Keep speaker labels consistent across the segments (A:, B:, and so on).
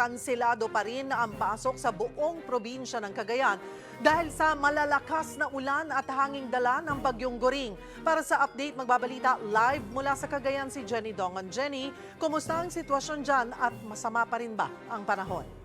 A: kansilado pa rin ang pasok sa buong probinsya ng Cagayan dahil sa malalakas na ulan at hanging dala ng bagyong Goring. Para sa update, magbabalita live mula sa Cagayan si Jenny Dongan. Jenny, kumusta ang sitwasyon dyan at masama pa rin ba ang panahon?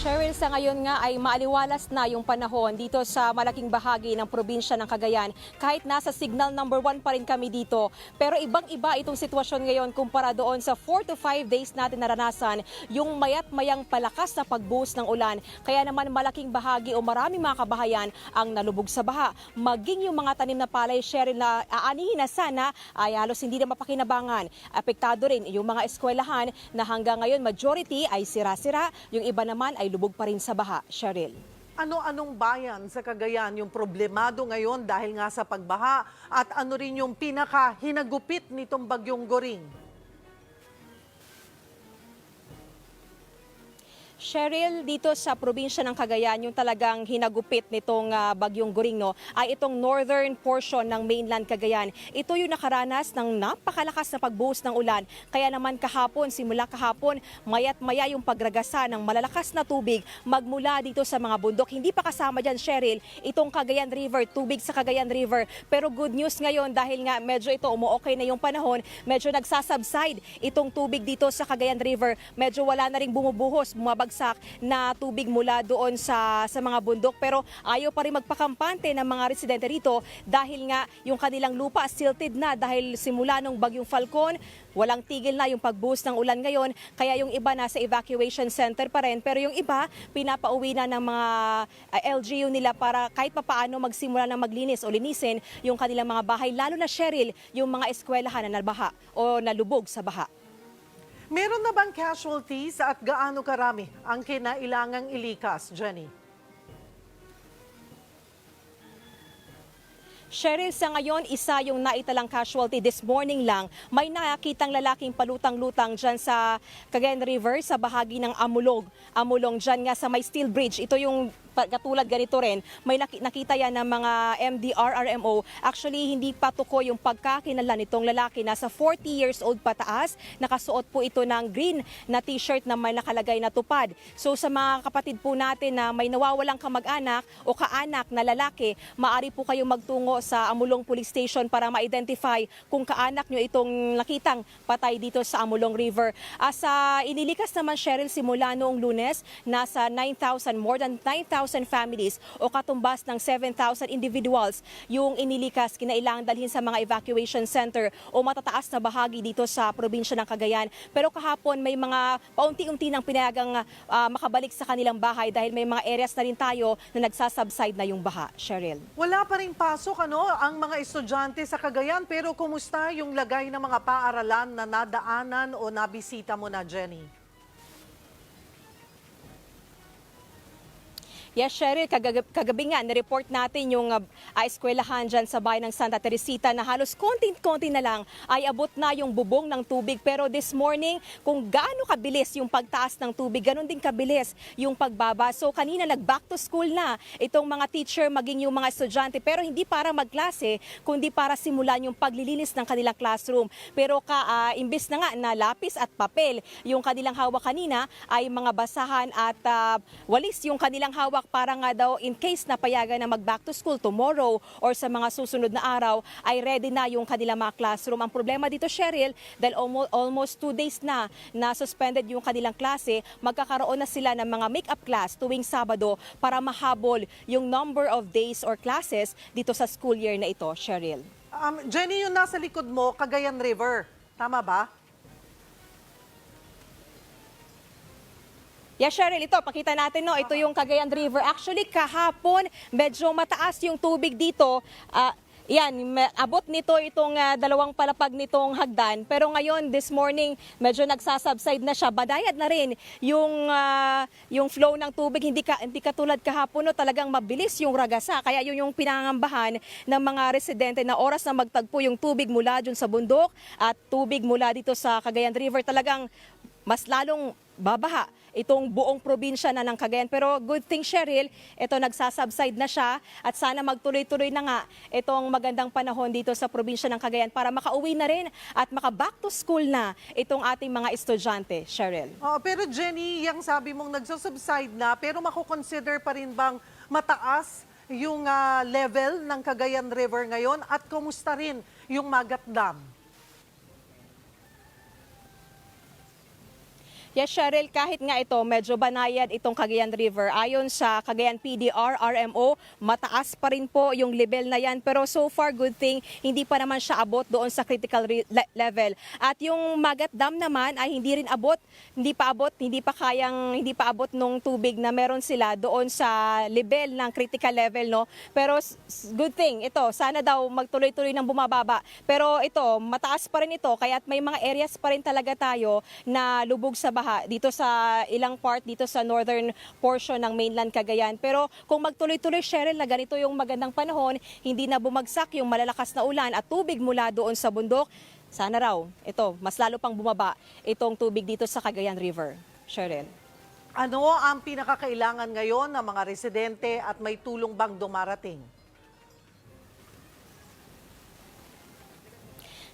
B: Cheryl, sa ngayon nga ay maaliwalas na yung panahon dito sa malaking bahagi ng probinsya ng Cagayan. Kahit nasa signal number one pa rin kami dito. Pero ibang-iba itong sitwasyon ngayon kumpara doon sa 4 to 5 days natin naranasan yung mayat mayang palakas na pagbuhos ng ulan. Kaya naman malaking bahagi o maraming mga kabahayan ang nalubog sa baha. Maging yung mga tanim na palay, Cheryl, na aanihin na sana ay halos hindi na mapakinabangan. Apektado rin yung mga eskwelahan na hanggang ngayon majority ay sira-sira. Yung iba naman ay lubog pa rin sa baha, Cheryl.
A: Ano-anong bayan sa Cagayan yung problemado ngayon dahil nga sa pagbaha at ano rin yung pinaka hinagupit nitong bagyong Goring?
B: Cheryl, dito sa probinsya ng Cagayan, yung talagang hinagupit nitong ah, bagyong Goring no, ay itong northern portion ng mainland Cagayan. Ito yung nakaranas ng napakalakas na pagbuhos ng ulan. Kaya naman kahapon, simula kahapon, mayat maya yung pagragasa ng malalakas na tubig magmula dito sa mga bundok. Hindi pa kasama dyan, Cheryl, itong Cagayan River, tubig sa Cagayan River. Pero good news ngayon dahil nga medyo ito umu-okay na yung panahon, medyo nagsasubside itong tubig dito sa Cagayan River. Medyo wala na rin bumubuhos, bumabagsak na tubig mula doon sa, sa mga bundok. Pero ayaw pa rin magpakampante ng mga residente rito dahil nga yung kanilang lupa silted na dahil simula nung bagyong Falcon, walang tigil na yung pagbuhos ng ulan ngayon. Kaya yung iba nasa evacuation center pa rin. Pero yung iba, pinapauwi na ng mga uh, LGU nila para kahit papaano magsimula na maglinis o linisin yung kanilang mga bahay. Lalo na Cheryl, yung mga eskwelahan na nabaha o nalubog sa baha.
A: Meron na bang casualties at gaano karami ang kinailangang ilikas, Jenny?
B: Cheryl, sa ngayon, isa yung naitalang casualty this morning lang. May nakitang lalaking palutang-lutang dyan sa Cagayan River sa bahagi ng Amulog. Amulong dyan nga sa may steel bridge. Ito yung katulad ganito rin, may naki- nakita yan ng mga MDR, RMO. Actually, hindi pa tuko yung pagkakinala nitong lalaki. Nasa 40 years old pataas. Nakasuot po ito ng green na t-shirt na may nakalagay na tupad. So sa mga kapatid po natin na may nawawalang kamag-anak o kaanak na lalaki, maari po kayong magtungo sa Amulong Police Station para ma-identify kung kaanak nyo itong nakitang patay dito sa Amulong River. As sa inilikas naman Cheryl simula noong lunes, nasa 9,000, more than 9,000 families o katumbas ng 7,000 individuals yung inilikas kinailangan dalhin sa mga evacuation center o matataas na bahagi dito sa probinsya ng Cagayan. Pero kahapon may mga paunti-unti nang pinayagang ah, makabalik sa kanilang bahay dahil may mga areas na rin tayo na nagsasubside na yung baha. Cheryl.
A: Wala pa rin pasok ano, ang mga estudyante sa Cagayan pero kumusta yung lagay ng mga paaralan na nadaanan o nabisita mo na, Jenny?
B: Yes, Cheryl, kagab- kagabi nga, nireport natin yung uh, eskwelahan dyan sa bayan ng Santa Teresita na halos konti-konti na lang ay abot na yung bubong ng tubig. Pero this morning, kung gaano kabilis yung pagtaas ng tubig, ganun din kabilis yung pagbaba. So kanina nag-back to school na itong mga teacher, maging yung mga estudyante. Pero hindi para magklase, kundi para simulan yung paglilinis ng kanilang classroom. Pero ka, ah, imbes na nga na lapis at papel, yung kanilang hawak kanina ay mga basahan at ah, walis yung kanilang hawak para nga daw in case na payagan na mag back to school tomorrow or sa mga susunod na araw ay ready na yung kanilang mga classroom. Ang problema dito, Cheryl, dahil almost two days na na suspended yung kanilang klase, magkakaroon na sila ng mga make-up class tuwing Sabado para mahabol yung number of days or classes dito sa school year na ito, Cheryl.
A: Um, Jenny, yung nasa likod mo, Cagayan River. Tama ba?
B: Yeah, Cheryl, ito, pakita natin, no, ito yung Cagayan River. Actually, kahapon, medyo mataas yung tubig dito. Ah, yan, abot nito itong ah, dalawang palapag nitong hagdan. Pero ngayon, this morning, medyo nagsasubside na siya. Badayad na rin yung, ah, yung flow ng tubig. Hindi, ka, hindi katulad kahapon, no, talagang mabilis yung ragasa. Kaya yun yung pinangambahan ng mga residente na oras na magtagpo yung tubig mula dun sa bundok at tubig mula dito sa Cagayan River. Talagang mas lalong babaha itong buong probinsya na ng Cagayan. Pero good thing, Cheryl, ito nagsasubside na siya at sana magtuloy-tuloy na nga itong magandang panahon dito sa probinsya ng Cagayan para makauwi na rin at maka-back to school na itong ating mga estudyante, Cheryl.
A: Oo, pero Jenny, yung sabi mong nagsusubside na, pero makukonsider pa rin bang mataas yung ah, level ng Cagayan River ngayon at kumusta rin yung Magat Dam?
B: Yes, Cheryl, kahit nga ito, medyo banayad itong Cagayan River. Ayon sa Cagayan PDR, RMO, mataas pa rin po yung level na yan. Pero so far, good thing, hindi pa naman siya abot doon sa critical level. At yung Magat Dam naman ay hindi rin abot, hindi pa abot, hindi pa kayang, hindi pa abot nung tubig na meron sila doon sa level ng critical level, no? Pero good thing, ito, sana daw magtuloy-tuloy ng bumababa. Pero ito, mataas pa rin ito, kaya may mga areas pa rin talaga tayo na lubog sa baha dito sa ilang part dito sa northern portion ng mainland Cagayan. Pero kung magtuloy-tuloy Cheryl na ganito yung magandang panahon, hindi na bumagsak yung malalakas na ulan at tubig mula doon sa bundok, sana raw ito mas lalo pang bumaba itong tubig dito sa Cagayan River. Cheryl.
A: Ano ang pinakakailangan ngayon ng mga residente at may tulong bang dumarating?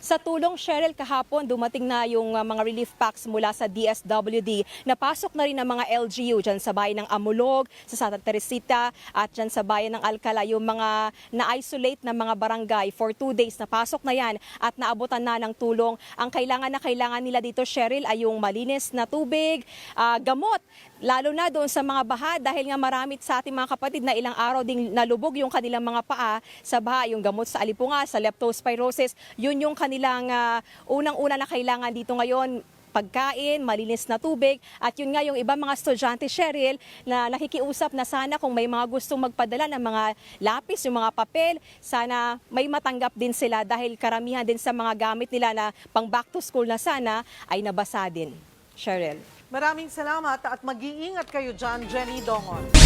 B: Sa tulong Cheryl kahapon, dumating na yung uh, mga relief packs mula sa DSWD. Napasok na rin ang mga LGU dyan sa bayan ng Amulog, sa Santa Teresita at dyan sa bayan ng Alcala. Yung mga na-isolate na mga barangay for two days, napasok na yan at naabutan na ng tulong. Ang kailangan na kailangan nila dito Cheryl ay yung malinis na tubig, ah, gamot, lalo na doon sa mga baha dahil nga marami sa ating mga kapatid na ilang araw ding nalubog yung kanilang mga paa sa baha, yung gamot sa alipunga, sa leptospirosis, yun yung kanilang ah, unang-una na kailangan dito ngayon pagkain, malinis na tubig, at yun nga yung ibang mga estudyante, Cheryl, na nakikiusap na sana kung may mga gustong magpadala ng mga lapis, yung mga papel, sana may matanggap din sila dahil karamihan din sa mga gamit nila na pang back to school na sana ay nabasa din. Cheryl.
A: Maraming salamat at mag-iingat kayo dyan, Jenny Dongon.